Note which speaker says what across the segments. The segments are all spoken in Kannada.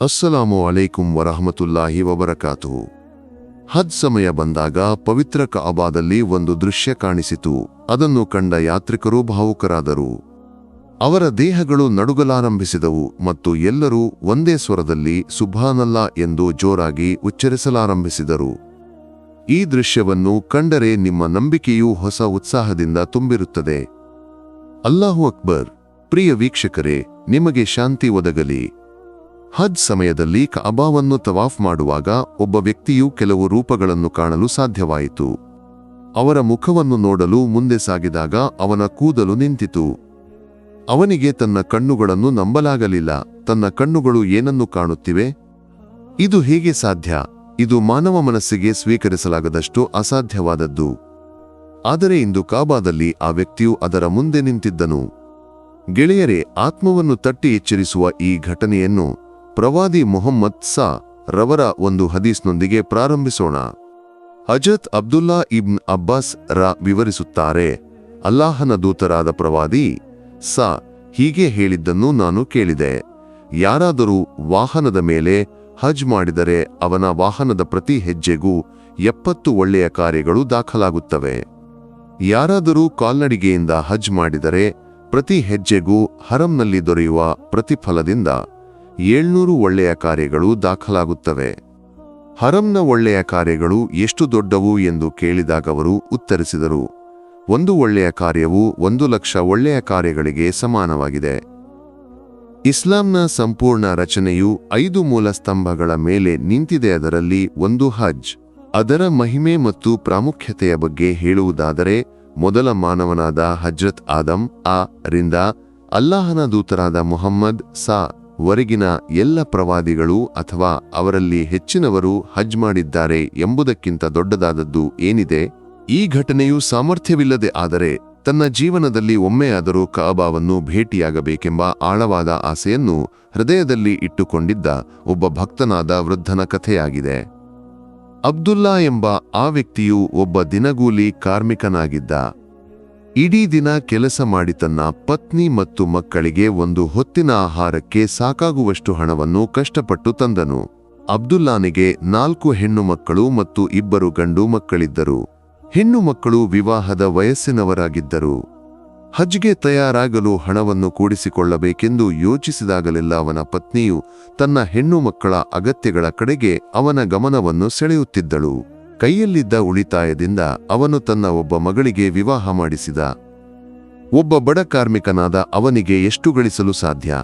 Speaker 1: ಅಸ್ಸಲಾಮು ಅಲೈಕುಂ ವರಹಮತುಲ್ಲಾಹಿ ವಬರಕಾತು ಹಜ್ ಸಮಯ ಬಂದಾಗ ಪವಿತ್ರ ಕಅಬಾದಲ್ಲಿ ಒಂದು ದೃಶ್ಯ ಕಾಣಿಸಿತು. ಅದನ್ನು ಕಂಡ ಯಾತ್ರಿಕರು ಭಾವುಕರಾದರು. ಅವರ ದೇಹಗಳು ನಡುಗಲಾರಂಭಿಸಿದವು ಮತ್ತು ಎಲ್ಲರೂ ಒಂದೇ ಸ್ವರದಲ್ಲಿ ಸುಭಾನಲ್ಲ ಎಂದು ಜೋರಾಗಿ ಉಚ್ಚರಿಸಲಾರಂಭಿಸಿದರು. ಈ ದೃಶ್ಯವನ್ನು ಕಂಡರೆ ನಿಮ್ಮ ನಂಬಿಕೆಯು ಹೊಸ ಉತ್ಸಾಹದಿಂದ ತುಂಬಿರುತ್ತದೆ. ಅಲ್ಲಾಹು ಅಕ್ಬರ್. ಪ್ರಿಯ ವೀಕ್ಷಕರೇ, ನಿಮಗೆ ಶಾಂತಿ ಒದಗಲಿ. ಹಜ್ ಸಮಯದಲ್ಲಿ ಕಅಬಾವನ್ನು ತವಾಫ್ ಮಾಡುವಾಗ ಒಬ್ಬ ವ್ಯಕ್ತಿಯು ಕೆಲವು ರೂಪಗಳನ್ನು ಕಾಣಲು ಸಾಧ್ಯವಾಯಿತು. ಅವರ ಮುಖವನ್ನು ನೋಡಲು ಮುಂದೆ ಸಾಗಿದಾಗ ಅವನ ಕೂದಲು ನಿಂತಿತು. ಅವನಿಗೆ ತನ್ನ ಕಣ್ಣುಗಳನ್ನು ನಂಬಲಾಗಲಿಲ್ಲ. ತನ್ನ ಕಣ್ಣುಗಳು ಏನನ್ನು ಕಾಣುತ್ತಿವೆ? ಇದು ಹೇಗೆ ಸಾಧ್ಯ? ಇದು ಮಾನವ ಮನಸ್ಸಿಗೆ ಸ್ವೀಕರಿಸಲಾಗದಷ್ಟು ಅಸಾಧ್ಯವಾದದ್ದು. ಆದರೆ ಇಂದು ಕಾಬಾದಲ್ಲಿ ಆ ವ್ಯಕ್ತಿಯು ಅದರ ಮುಂದೆ ನಿಂತಿದ್ದನು. ಗೆಳೆಯರೇ, ಆತ್ಮವನ್ನು ತಟ್ಟಿ ಎಚ್ಚರಿಸುವ ಈ ಘಟನೆಯನ್ನು ಪ್ರವಾದಿ ಮೊಹಮ್ಮದ್ ಸಾ ರವರ ಒಂದು ಹದೀಸ್ನೊಂದಿಗೆ ಪ್ರಾರಂಭಿಸೋಣ. ಅಜತ್ ಅಬ್ದುಲ್ಲಾ ಇಬ್ನ್ ಅಬ್ಬಾಸ್ ರ ವಿವರಿಸುತ್ತಾರೆ, ಅಲ್ಲಾಹನ ದೂತರಾದ ಪ್ರವಾದಿ, ಸಾ, ಹೀಗೆ ಹೇಳಿದ್ದನ್ನು ನಾನು ಕೇಳಿದೆ. ಯಾರಾದರೂ ವಾಹನದ ಮೇಲೆ ಹಜ್ ಮಾಡಿದರೆ ಅವನ ವಾಹನದ ಪ್ರತಿ ಹೆಜ್ಜೆಗೂ ಎಪ್ಪತ್ತು ಒಳ್ಳೆಯ ಕಾರ್ಯಗಳು ದಾಖಲಾಗುತ್ತವೆ. ಯಾರಾದರೂ ಕಾಲ್ನಡಿಗೆಯಿಂದ ಹಜ್ ಮಾಡಿದರೆ ಪ್ರತಿ ಹೆಜ್ಜೆಗೂ ಹರಂನಲ್ಲಿ ದೊರೆಯುವ ಪ್ರತಿಫಲದಿಂದ ಏಳ್ನೂರು ಒಳ್ಳೆಯ ಕಾರ್ಯಗಳು ದಾಖಲಾಗುತ್ತವೆ. ಹರಂನ ಒಳ್ಳೆಯ ಕಾರ್ಯಗಳು ಎಷ್ಟು ದೊಡ್ಡವು ಎಂದು ಕೇಳಿದಾಗವರು ಉತ್ತರಿಸಿದರು. ಒಂದು ಒಳ್ಳೆಯ ಕಾರ್ಯವು ಒಂದು ಲಕ್ಷ ಒಳ್ಳೆಯ ಕಾರ್ಯಗಳಿಗೆ ಸಮಾನವಾಗಿದೆ. ಇಸ್ಲಾಂನ ಸಂಪೂರ್ಣ ರಚನೆಯು ಐದು ಮೂಲ ಸ್ತಂಭಗಳ ಮೇಲೆ ನಿಂತಿದೆ, ಅದರಲ್ಲಿ ಒಂದು ಹಜ್. ಅದರ ಮಹಿಮೆ ಮತ್ತು ಪ್ರಾಮುಖ್ಯತೆಯ ಬಗ್ಗೆ ಹೇಳುವುದಾದರೆ, ಮೊದಲ ಮಾನವನಾದ ಹಜ್ರತ್ ಆದಂ ಆ ರಿಂದ ಅಲ್ಲಾಹನ ದೂತರಾದ ಮೊಹಮ್ಮದ್ ಸಾ ವರೆಗಿನ ಎಲ್ಲ ಪ್ರವಾದಿಗಳು ಅಥವಾ ಅವರಲ್ಲಿ ಹೆಚ್ಚಿನವರು ಹಜ್ ಮಾಡಿದ್ದಾರೆ ಎಂಬುದಕ್ಕಿಂತ ದೊಡ್ಡದಾದದ್ದು ಏನಿದೆ? ಈ ಘಟನೆಯು ಸಾಮರ್ಥ್ಯವಿಲ್ಲದೆ ಆದರೆ ತನ್ನ ಜೀವನದಲ್ಲಿ ಒಮ್ಮೆಯಾದರೂ ಕಾಬಾವನ್ನು ಭೇಟಿಯಾಗಬೇಕೆಂಬ ಆಳವಾದ ಆಸೆಯನ್ನು ಹೃದಯದಲ್ಲಿ ಇಟ್ಟುಕೊಂಡಿದ್ದ ಒಬ್ಬ ಭಕ್ತನಾದ ವೃದ್ಧನ ಕಥೆಯಾಗಿದೆ. ಅಬ್ದುಲ್ಲಾ ಎಂಬ ಆ ವ್ಯಕ್ತಿಯು ಒಬ್ಬ ದಿನಗೂಲಿ ಕಾರ್ಮಿಕನಾಗಿದ್ದ. ಇಡೀ ದಿನ ಕೆಲಸ ಮಾಡಿ ತನ್ನ ಪತ್ನಿ ಮತ್ತು ಮಕ್ಕಳಿಗೆ ಒಂದು ಹೊತ್ತಿನ ಆಹಾರಕ್ಕೆ ಸಾಕಾಗುವಷ್ಟು ಹಣವನ್ನು ಕಷ್ಟಪಟ್ಟು ತಂದನು. ಅಬ್ದುಲ್ಲಾನಿಗೆ ನಾಲ್ಕು ಹೆಣ್ಣು ಮಕ್ಕಳು ಮತ್ತು ಇಬ್ಬರು ಗಂಡು ಮಕ್ಕಳಿದ್ದರು. ಹೆಣ್ಣು ಮಕ್ಕಳು ವಿವಾಹದ ವಯಸ್ಸಿನವರಾಗಿದ್ದರು. ಹಜ್ಗೆ ತಯಾರಾಗಲು ಹಣವನ್ನು ಕೂಡಿಸಿಕೊಳ್ಳಬೇಕೆಂದು ಯೋಚಿಸಿದಾಗಲೆಲ್ಲ ಅವನ ಪತ್ನಿಯು ತನ್ನ ಹೆಣ್ಣು ಮಕ್ಕಳ ಅಗತ್ಯಗಳ ಕಡೆಗೆ ಅವನ ಗಮನವನ್ನು ಸೆಳೆಯುತ್ತಿದ್ದಳು. ಕೈಯಲ್ಲಿದ್ದ ಉಳಿತಾಯದಿಂದ ಅವನು ತನ್ನ ಒಬ್ಬ ಮಗಳಿಗೆ ವಿವಾಹ ಮಾಡಿಸಿದ. ಒಬ್ಬ ಬಡ ಕಾರ್ಮಿಕನಾದ ಅವನಿಗೆ ಎಷ್ಟು ಗಳಿಸಲು ಸಾಧ್ಯ?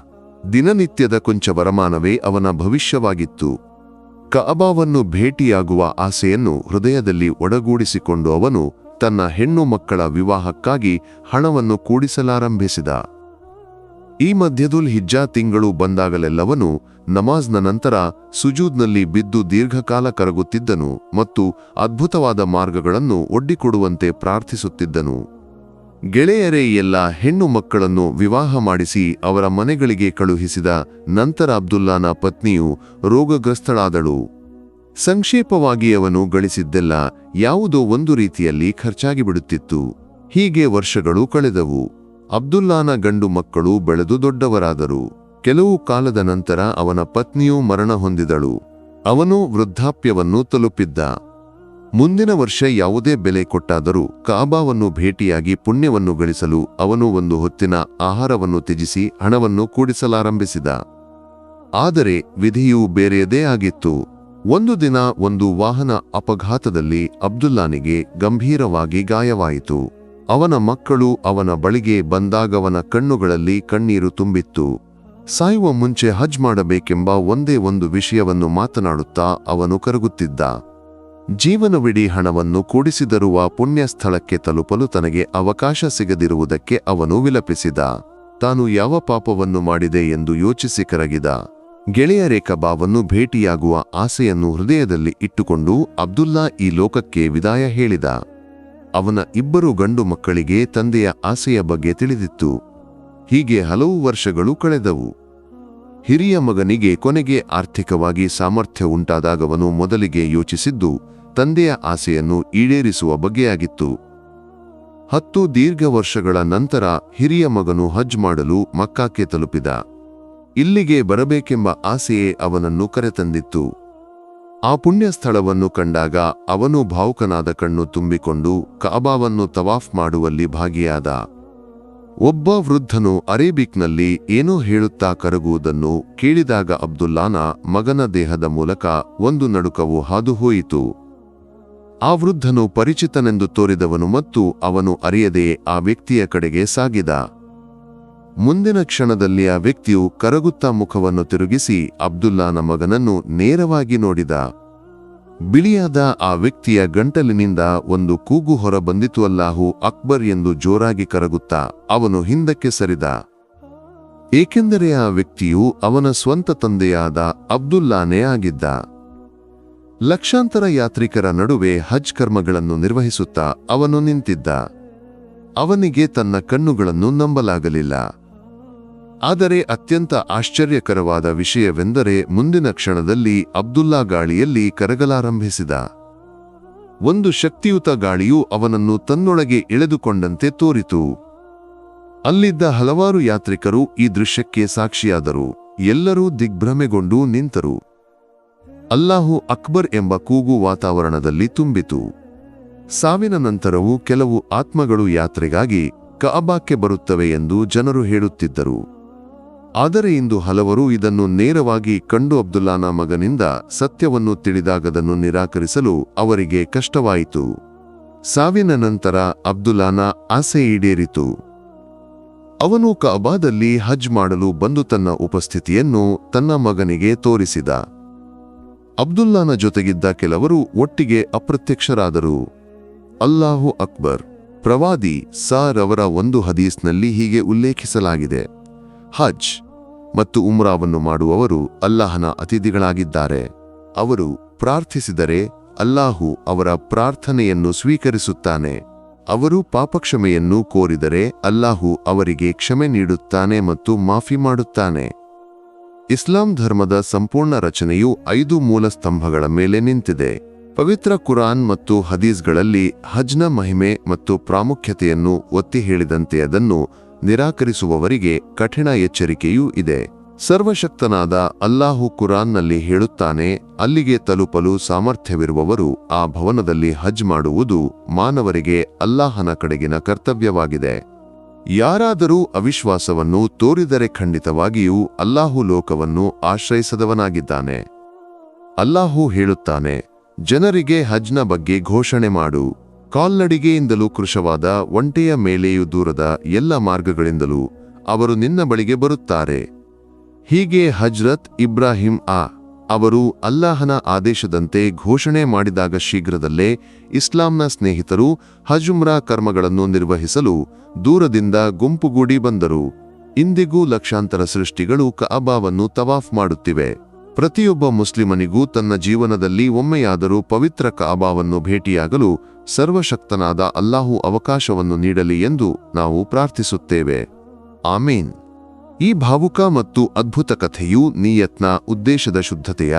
Speaker 1: ದಿನನಿತ್ಯದ ಕೊಂಚ ವರಮಾನವೇ ಅವನ ಭವಿಷ್ಯವಾಗಿತ್ತು. ಕಅಬಾವನ್ನು ಭೇಟಿಯಾಗುವ ಆಸೆಯನ್ನು ಹೃದಯದಲ್ಲಿ ಒಡಗೂಡಿಸಿಕೊಂಡು ಅವನು ತನ್ನ ಹೆಣ್ಣು ಮಕ್ಕಳ ವಿವಾಹಕ್ಕಾಗಿ ಹಣವನ್ನು ಕೂಡಿಸಲಾರಂಭಿಸಿದ. ಈ ಮಧ್ಯದುಲ್ ಹಿಜ್ಜಾ ತಿಂಗಳು ಬಂದಾಗಲೆಲ್ಲವನು ನಮಾಜ್ನ ನಂತರ ಸುಜೂದ್ನಲ್ಲಿ ಬಿದ್ದು ದೀರ್ಘಕಾಲ ಕರಗುತ್ತಿದ್ದನು ಮತ್ತು ಅದ್ಭುತವಾದ ಮಾರ್ಗಗಳನ್ನು ಒಡ್ಡಿಕೊಡುವಂತೆ ಪ್ರಾರ್ಥಿಸುತ್ತಿದ್ದನು. ಗೆಳೆಯರೇ ಎಲ್ಲ ಹೆಣ್ಣು ಮಕ್ಕಳನ್ನು ವಿವಾಹ ಮಾಡಿಸಿ ಅವರ ಮನೆಗಳಿಗೆ ಕಳುಹಿಸಿದ ನಂತರ ಅಬ್ದುಲ್ಲಾನ ಪತ್ನಿಯು ರೋಗಗ್ರಸ್ತಳಾದಳು. ಸಂಕ್ಷೇಪವಾಗಿ ಅವನು ಗಳಿಸಿದ್ದೆಲ್ಲ ಯಾವುದೋ ಒಂದು ರೀತಿಯಲ್ಲಿ ಖರ್ಚಾಗಿಬಿಡುತ್ತಿತ್ತು. ಹೀಗೆ ವರ್ಷಗಳು ಕಳೆದವು. ಅಬ್ದುಲ್ಲಾನ ಗಂಡು ಮಕ್ಕಳು ಬೆಳೆದು ದೊಡ್ಡವರಾದರು. ಕೆಲವು ಕಾಲದ ನಂತರ ಅವನ ಪತ್ನಿಯು ಮರಣ ಹೊಂದಿದಳು. ಅವನು ವೃದ್ಧಾಪ್ಯವನ್ನು ತಲುಪಿದ್ದ. ಮುಂದಿನ ವರ್ಷ ಯಾವುದೇ ಬೆಲೆ ಕೊಟ್ಟಾದರೂ ಕಾಬಾವನ್ನು ಭೇಟಿಯಾಗಿ ಪುಣ್ಯವನ್ನು ಗಳಿಸಲು ಅವನು ಒಂದು ಹೊತ್ತಿನ ಆಹಾರವನ್ನು ತ್ಯಜಿಸಿ ಹಣವನ್ನು ಕೂಡಿಸಲಾರಂಭಿಸಿದ. ಆದರೆ ವಿಧಿಯು ಬೇರೆಯದೇ ಆಗಿತ್ತು. ಒಂದು ದಿನ ಒಂದು ವಾಹನ ಅಪಘಾತದಲ್ಲಿ ಅಬ್ದುಲ್ಲಾನಿಗೆ ಗಂಭೀರವಾಗಿ ಗಾಯವಾಯಿತು. ಅವನ ಮಕ್ಕಳು ಅವನ ಬಳಿಗೆ ಬಂದಾಗವನ ಕಣ್ಣುಗಳಲ್ಲಿ ಕಣ್ಣೀರು ತುಂಬಿತ್ತು. ಸಾಯುವ ಮುಂಚೆ ಹಜ್ ಮಾಡಬೇಕೆಂಬ ಒಂದೇ ಒಂದು ವಿಷಯವನ್ನು ಮಾತನಾಡುತ್ತಾ ಅವನು ಕರಗುತ್ತಿದ್ದ. ಜೀವನವಿಡೀ ಹಣವನ್ನು ಕೂಡಿಸಿದರುವ ಪುಣ್ಯ ಸ್ಥಳಕ್ಕೆ ತಲುಪಲು ತನಗೆ ಅವಕಾಶ ಸಿಗದಿರುವುದಕ್ಕೆ ಅವನು ವಿಲಪಿಸಿದ. ತಾನು ಯಾವ ಪಾಪವನ್ನು ಮಾಡಿದೆ ಎಂದು ಯೋಚಿಸಿ ಕರಗಿದ. ಗೆಳೆಯರೇ ಕಬಾವನ್ನು ಭೇಟಿಯಾಗುವ ಆಸೆಯನ್ನು ಹೃದಯದಲ್ಲಿ ಇಟ್ಟುಕೊಂಡು ಅಬ್ದುಲ್ಲಾ ಈ ಲೋಕಕ್ಕೆ ವಿದಾಯ ಹೇಳಿದ. ಅವನ ಇಬ್ಬರು ಗಂಡು ಮಕ್ಕಳಿಗೆ ತಂದೆಯ ಆಸೆಯ ಬಗ್ಗೆ ತಿಳಿದಿತ್ತು. ಹೀಗೆ ಹಲವು ವರ್ಷಗಳು ಕಳೆದವು. ಹಿರಿಯ ಮಗನಿಗೆ ಕೊನೆಗೆ ಆರ್ಥಿಕವಾಗಿ ಸಾಮರ್ಥ್ಯ ಉಂಟಾದಾಗವನು ಮೊದಲಿಗೆ ಯೋಚಿಸಿದ್ದು, ತಂದೆಯ ಆಸೆಯನ್ನು ಈಡೇರಿಸುವ ಬಗ್ಗೆಯಾಗಿತ್ತು ಹತ್ತು ದೀರ್ಘ ವರ್ಷಗಳ ನಂತರ ಹಿರಿಯ ಮಗನು ಹಜ್ ಮಾಡಲು ಮಕ್ಕಾಕ್ಕೆ ತಲುಪಿದ. ಇಲ್ಲಿಗೆ ಬರಬೇಕೆಂಬ ಆಸೆಯೇ ಅವನನ್ನು ಕರೆತಂದಿತ್ತು. ಆ ಪುಣ್ಯ ಸ್ಥಳವನ್ನು ಕಂಡಾಗ ಅವನು ಭಾವುಕನಾದ ಕಣ್ಣು ತುಂಬಿಕೊಂಡು ಕಾಬಾವನ್ನು ತವಾಫ್ ಮಾಡುವಲ್ಲಿ ಭಾಗಿಯಾದ. ಒಬ್ಬ ವೃದ್ಧನು ಅರೇಬಿಕ್ನಲ್ಲಿ ಏನೋ ಹೇಳುತ್ತಾ ಕರಗುವುದನ್ನು ಕೇಳಿದಾಗ ಅಬ್ದುಲ್ಲಾನ ಮಗನ ದೇಹದ ಮೂಲಕ ಒಂದು ನಡುಕವು ಹಾದುಹೋಯಿತು. ಆ ವೃದ್ಧನು ಪರಿಚಿತನೆಂದು ತೋರಿದವನು ಮತ್ತು ಅವನು ಅರಿಯದೆಯೇ ಆ ವ್ಯಕ್ತಿಯ ಕಡೆಗೆ ಸಾಗಿದ. ಮುಂದಿನ ಕ್ಷಣದಲ್ಲಿ ಆ ವ್ಯಕ್ತಿಯು ಕರಗುತ್ತಾ ಮುಖವನ್ನು ತಿರುಗಿಸಿ ಅಬ್ದುಲ್ಲಾನ ಮಗನನ್ನು ನೇರವಾಗಿ ನೋಡಿದ. ಬಿಳಿಯಾದ ಆ ವ್ಯಕ್ತಿಯ ಗಂಟಲಿನಿಂದ ಒಂದು ಕೂಗು ಹೊರಬಂದಿತು. ಅಲ್ಲಾಹು ಅಕ್ಬರ್ ಎಂದು ಜೋರಾಗಿ ಕರಗುತ್ತಾ ಅವನು ಹಿಂದಕ್ಕೆ ಸರಿದ. ಏಕೆಂದರೆ ಆ ವ್ಯಕ್ತಿಯು ಅವನ ಸ್ವಂತ ತಂದೆಯಾದ ಅಬ್ದುಲ್ಲಾನೇ ಆಗಿದ್ದ. ಲಕ್ಷಾಂತರ ಯಾತ್ರಿಕರ ನಡುವೆ ಹಜ್ ಕರ್ಮಗಳನ್ನು ನಿರ್ವಹಿಸುತ್ತಾ ಅವನು ನಿಂತಿದ್ದ. ಅವನಿಗೆ ತನ್ನ ಕಣ್ಣುಗಳನ್ನು ನಂಬಲಾಗಲಿಲ್ಲ. ಆದರೆ ಅತ್ಯಂತ ಆಶ್ಚರ್ಯಕರವಾದ ವಿಷಯವೆಂದರೆ ಮುಂದಿನ ಕ್ಷಣದಲ್ಲಿ ಅಬ್ದುಲ್ಲಾ ಗಾಳಿಯಲ್ಲಿ ಕರಗಲಾರಂಭಿಸಿದ. ಒಂದು ಶಕ್ತಿಯುತ ಗಾಳಿಯು ಅವನನ್ನು ತನ್ನೊಳಗೆ ಎಳೆದುಕೊಂಡಂತೆ ತೋರಿತು. ಅಲ್ಲಿದ್ದ ಹಲವಾರು ಯಾತ್ರಿಕರು ಈ ದೃಶ್ಯಕ್ಕೆ ಸಾಕ್ಷಿಯಾದರು. ಎಲ್ಲರೂ ದಿಗ್ಭ್ರಮೆಗೊಂಡು ನಿಂತರು. ಅಲ್ಲಾಹು ಅಕ್ಬರ್ ಎಂಬ ಕೂಗು ವಾತಾವರಣದಲ್ಲಿ ತುಂಬಿತು. ಸಾವಿನ ನಂತರವೂ ಕೆಲವು ಆತ್ಮಗಳು ಯಾತ್ರೆಗಾಗಿ ಕಅಬಾಕ್ಕೆ ಬರುತ್ತವೆ ಎಂದು ಜನರು ಹೇಳುತ್ತಿದ್ದರು. ಆದರೆ ಇಂದು ಹಲವರು ಇದನ್ನು ನೇರವಾಗಿ ಕಂಡು ಅಬ್ದುಲ್ಲಾನ ಮಗನಿಂದ ಸತ್ಯವನ್ನು ತಿಳಿದಾಗದನ್ನು ನಿರಾಕರಿಸಲು ಅವರಿಗೆ ಕಷ್ಟವಾಯಿತು. ಸಾವಿನ ನಂತರ ಅಬ್ದುಲ್ಲಾನ ಆಸೆ ಈಡೇರಿತು. ಅವನು ಕಅಬಾದಲ್ಲಿ ಹಜ್ ಮಾಡಲು ಬಂದು ತನ್ನ ಉಪಸ್ಥಿತಿಯನ್ನು ತನ್ನ ಮಗನಿಗೆ ತೋರಿಸಿದ. ಅಬ್ದುಲ್ಲಾನ ಜೊತೆಗಿದ್ದ ಕೆಲವರು ಒಟ್ಟಿಗೆ ಅಪ್ರತ್ಯಕ್ಷರಾದರು. ಅಲ್ಲಾಹು ಅಕ್ಬರ್, ಪ್ರವಾದಿ, ಸಾರ್ ಅವರ ಒಂದು ಹದೀಸ್ನಲ್ಲಿ ಹೀಗೆ ಉಲ್ಲೇಖಿಸಲಾಗಿದೆ. ಹಜ್ ಮತ್ತು ಉಮ್ರಾವನ್ನು ಮಾಡುವವರು ಅಲ್ಲಾಹನ ಅತಿಥಿಗಳಾಗಿದ್ದಾರೆ. ಅವರು ಪ್ರಾರ್ಥಿಸಿದರೆ ಅಲ್ಲಾಹು ಅವರ ಪ್ರಾರ್ಥನೆಯನ್ನು ಸ್ವೀಕರಿಸುತ್ತಾನೆ. ಅವರು ಪಾಪಕ್ಷಮೆಯನ್ನು ಕೋರಿದರೆ ಅಲ್ಲಾಹು ಅವರಿಗೆ ಕ್ಷಮೆ ನೀಡುತ್ತಾನೆ ಮತ್ತು ಮಾಫಿ ಮಾಡುತ್ತಾನೆ. ಇಸ್ಲಾಂ ಧರ್ಮದ ಸಂಪೂರ್ಣ ರಚನೆಯು ಐದು ಮೂಲ ಸ್ತಂಭಗಳ ಮೇಲೆ ನಿಂತಿದೆ. ಪವಿತ್ರ ಕುರಾನ್ ಮತ್ತು ಹದೀಸ್ಗಳಲ್ಲಿ ಹಜ್ನ ಮಹಿಮೆ ಮತ್ತು ಪ್ರಾಮುಖ್ಯತೆಯನ್ನು ಒತ್ತಿ ಹೇಳಿದಂತೆ ಅದನ್ನು ನಿರಾಕರಿಸುವವರಿಗೆ ಕಠಿಣ ಎಚ್ಚರಿಕೆಯೂ ಇದೆ. ಸರ್ವಶಕ್ತನಾದ ಅಲ್ಲಾಹು ಕುರಾನ್ನಲ್ಲಿ ಹೇಳುತ್ತಾನೆ, ಅಲ್ಲಿಗೆ ತಲುಪಲು ಸಾಮರ್ಥ್ಯವಿರುವವರು ಆ ಭವನದಲ್ಲಿ ಹಜ್ ಮಾಡುವುದು ಮಾನವರಿಗೆ ಅಲ್ಲಾಹನ ಕಡೆಗಿನ ಕರ್ತವ್ಯವಾಗಿದೆ. ಯಾರಾದರೂ ಅವಿಶ್ವಾಸವನ್ನು ತೋರಿದರೆ ಖಂಡಿತವಾಗಿಯೂ ಅಲ್ಲಾಹು ಲೋಕವನ್ನು ಆಶ್ರಯಿಸದವನಾಗಿದ್ದಾನೆ. ಅಲ್ಲಾಹು ಹೇಳುತ್ತಾನೆ, ಜನರಿಗೆ ಹಜ್ನ ಬಗ್ಗೆ ಘೋಷಣೆ ಮಾಡು. ಕಾಲ್ನಡಿಗೆಯಿಂದಲೂ ಕೃಶವಾದ ಒಂಟೆಯ ಮೇಲೆಯೂ ದೂರದ ಎಲ್ಲ ಮಾರ್ಗಗಳಿಂದಲೂ ಅವರು ನಿನ್ನ ಬಳಿಗೆ ಬರುತ್ತಾರೆ. ಹೀಗೆ ಹಜ್ರತ್ ಇಬ್ರಾಹಿಂ ಆ, ಅವರು ಅಲ್ಲಾಹನ ಆದೇಶದಂತೆ ಘೋಷಣೆ ಮಾಡಿದಾಗ ಶೀಘ್ರದಲ್ಲೇ ಇಸ್ಲಾಂನ ಸ್ನೇಹಿತರು ಹಜುಮ್ರಾ ಕರ್ಮಗಳನ್ನು ನಿರ್ವಹಿಸಲು ದೂರದಿಂದ ಗುಂಪುಗೂಡಿ ಬಂದರು. ಇಂದಿಗೂ ಲಕ್ಷಾಂತರ ಸೃಷ್ಟಿಗಳು ಕಅಬಾವನ್ನು ತವಾಫ್ ಮಾಡುತ್ತಿವೆ. ಪ್ರತಿಯೊಬ್ಬ ಮುಸ್ಲಿಮನಿಗೂ ತನ್ನ ಜೀವನದಲ್ಲಿ ಒಮ್ಮೆಯಾದರೂ ಪವಿತ್ರ ಕಾಬಾವನ್ನು ಭೇಟಿಯಾಗಲು ಸರ್ವಶಕ್ತನಾದ ಅಲ್ಲಾಹು ಅವಕಾಶವನ್ನು ನೀಡಲಿ ಎಂದು ನಾವು ಪ್ರಾರ್ಥಿಸುತ್ತೇವೆ. ಆಮೀನ್. ಈ ಭಾವುಕ ಮತ್ತು ಅದ್ಭುತ ಕಥೆಯು ನಿಯತ್ನ, ಉದ್ದೇಶದ ಶುದ್ಧತೆಯ,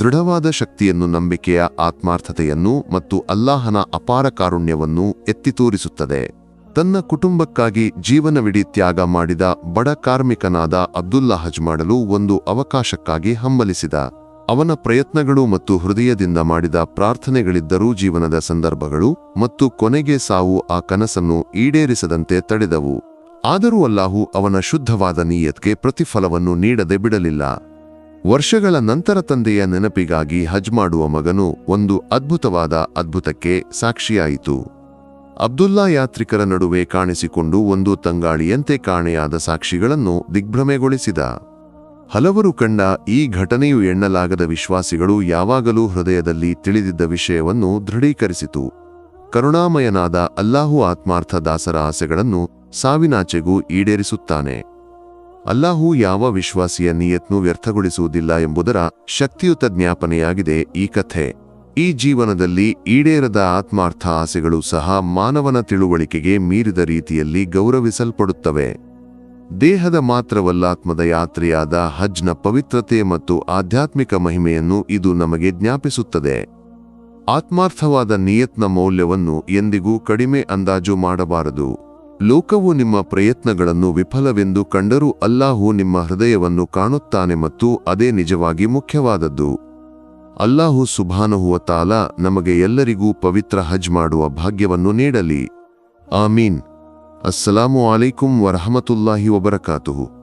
Speaker 1: ದೃಢವಾದ ಶಕ್ತಿಯನ್ನು ನಂಬಿಕೆಯ, ಆತ್ಮಾರ್ಥತೆಯನ್ನು ಮತ್ತು ಅಲ್ಲಾಹನ ಅಪಾರ ಕಾರುಣ್ಯವನ್ನು ಎತ್ತಿ ತೋರಿಸುತ್ತದೆ. ತನ್ನ ಕುಟುಂಬಕ್ಕಾಗಿ ಜೀವನವಿಡೀ ತ್ಯಾಗ ಮಾಡಿದ ಬಡ ಕಾರ್ಮಿಕನಾದ ಅಬ್ದುಲ್ಲಾ ಹಜ್ ಮಾಡಲು ಒಂದು ಅವಕಾಶಕ್ಕಾಗಿ ಹಂಬಲಿಸಿದ. ಅವನ ಪ್ರಯತ್ನಗಳು ಮತ್ತು ಹೃದಯದಿಂದ ಮಾಡಿದ ಪ್ರಾರ್ಥನೆಗಳಿದ್ದರೂ ಜೀವನದ ಸಂದರ್ಭಗಳು ಮತ್ತು ಕೊನೆಗೆ ಸಾವು ಆ ಕನಸನ್ನು ಈಡೇರಿಸದಂತೆ ತಡೆದವು. ಆದರೂ ಅಲ್ಲಾಹು ಅವನ ಶುದ್ಧವಾದ ನೀಯತ್ಗೆ ಪ್ರತಿಫಲವನ್ನು ನೀಡದೆ ಬಿಡಲಿಲ್ಲ. ವರ್ಷಗಳ ನಂತರ ತಂದೆಯ ನೆನಪಿಗಾಗಿ ಹಜ್ ಮಾಡುವ ಮಗನು ಒಂದು ಅದ್ಭುತವಾದ ಅದ್ಭುತಕ್ಕೆ ಸಾಕ್ಷಿಯಾಯಿತು. ಅಬ್ದುಲ್ಲಾ ಯಾತ್ರಿಕರ ನಡುವೆ ಕಾಣಿಸಿಕೊಂಡು ಒಂದು ತಂಗಾಳಿಯಂತೆ ಕಾಣೆಯಾದ ಸಾಕ್ಷಿಗಳನ್ನು ದಿಗ್ಭ್ರಮೆಗೊಳಿಸಿದ. ಹಲವರು ಕಂಡ ಈ ಘಟನೆಯು ಎಣ್ಣಲಾಗದ ವಿಶ್ವಾಸಿಗಳು ಯಾವಾಗಲೂ ಹೃದಯದಲ್ಲಿ ತಿಳಿದಿದ್ದ ವಿಷಯವನ್ನು ದೃಢೀಕರಿಸಿತು. ಕರುಣಾಮಯನಾದ ಅಲ್ಲಾಹು ಆತ್ಮಾರ್ಥ ದಾಸರ ಆಸೆಗಳನ್ನು ಸಾವಿನಾಚೆಗೂ ಈಡೇರಿಸುತ್ತಾನೆ. ಅಲ್ಲಾಹು ಯಾವ ವಿಶ್ವಾಸಿಯ ನಿಯತ್ನೂ ವ್ಯರ್ಥಗೊಳಿಸುವುದಿಲ್ಲ ಎಂಬುದರ ಶಕ್ತಿಯುತ ಜ್ಞಾಪನೆಯಾಗಿದೆ ಈ ಕಥೆ. ಈ ಜೀವನದಲ್ಲಿ ಈಡೇರದ ಆತ್ಮಾರ್ಥ ಆಸೆಗಳು ಸಹ ಮಾನವನ ತಿಳುವಳಿಕೆಗೆ ಮೀರಿದ ರೀತಿಯಲ್ಲಿ ಗೌರವಿಸಲ್ಪಡುತ್ತವೆ. ದೇಹದ ಮಾತ್ರವಲ್ಲಾತ್ಮದ ಯಾತ್ರೆಯಾದ ಹಜ್ನ ಪವಿತ್ರತೆ ಮತ್ತು ಆಧ್ಯಾತ್ಮಿಕ ಮಹಿಮೆಯನ್ನು ಇದು ನಮಗೆ ಜ್ಞಾಪಿಸುತ್ತದೆ. ಆತ್ಮಾರ್ಥವಾದ ನಿಯತ್ನ ಮೌಲ್ಯವನ್ನು ಎಂದಿಗೂ ಕಡಿಮೆ ಅಂದಾಜು ಮಾಡಬಾರದು. ಲೋಕವು ನಿಮ್ಮ ಪ್ರಯತ್ನಗಳನ್ನು ವಿಫಲವೆಂದು ಕಂಡರೂ ಅಲ್ಲಾಹು ನಿಮ್ಮ ಹೃದಯವನ್ನು ಕಾಣುತ್ತಾನೆ ಮತ್ತು ಅದೇ ನಿಜವಾಗಿ ಮುಖ್ಯವಾದದ್ದು. ಅಲ್ಲಾಹು ಸುಭಾನಹುವ ತಾಲ ನಮಗೆ ಎಲ್ಲರಿಗೂ ಪವಿತ್ರ ಹಜ್ ಮಾಡುವ ಭಾಗ್ಯವನ್ನು ನೀಡಲಿ. ಆಮೀನ್. ಅಸ್ಸಲಾಮು ಅಲೈಕುಂ ವರಹಮತುಲ್ಲಾಹಿ ವಬರಕಾತುಹು.